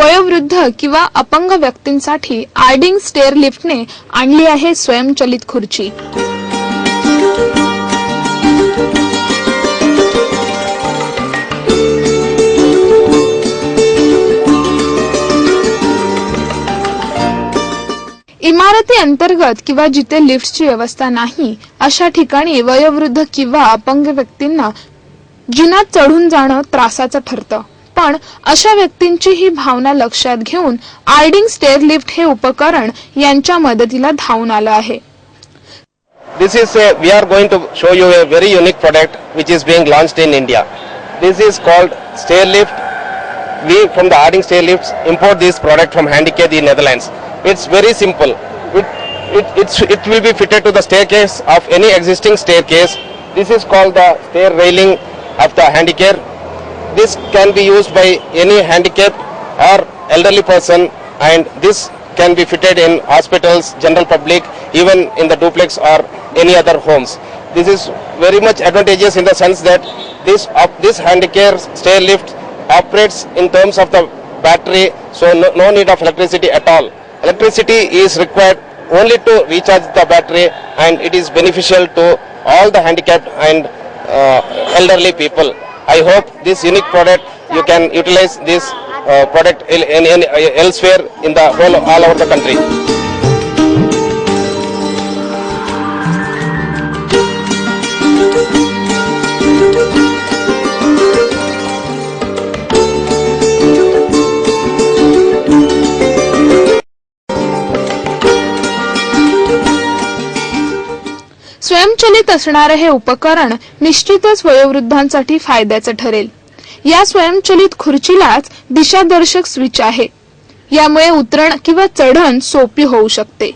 वयोवृद्ध किंवा अपंग व्यक्तींसाठी आर्डिंग स्टेअर लिफ्टने आणली आहे स्वयंचलित खुर्ची. इमारती अंतर्गत किंवा जिथे लिफ्टची व्यवस्था नाही अशा ठिकाणी वयोवृद्ध किंवा अपंग व्यक्तींना जिनात चढून जाणं त्रासाचं ठरतं. पण अशा व्यक्तींची ही भावना लक्षात घेऊन आर्डिंग स्टेअर लिफ्ट हे उपकरण यांच्या मदतीला धावून आलं आहे This is a, we are going to show you a very unique product which is being launched in India. This is called stair lift. We from the Harding stair lifts import this product from Handicare, the Netherlands. It's very simple. It, it, it's, it will be fitted to the staircase of any existing staircase. This is called the stair railing of the Handicare. This can be used by any handicapped or elderly person and this can be fitted in hospitals, general public, even in the duplex or any other homes. This is very much advantageous in the sense that this op- this handicare stair lift operates in terms of the battery, so no, no need of electricity at all. Electricity is required only to recharge the battery and it is beneficial to all the handicapped and uh, elderly people. I hope this unique product you can utilize this uh, product in, in, in, elsewhere in the whole all over the country. स्वयंचलित असणारे हे उपकरण निश्चितच वयोवृद्धांसाठी फायद्याचं ठरेल. या स्वयंचलित खुर्चीलाच दिशादर्शक स्विच आहे. यामुळे उतरण किंवा चढण सोपी होऊ शकते.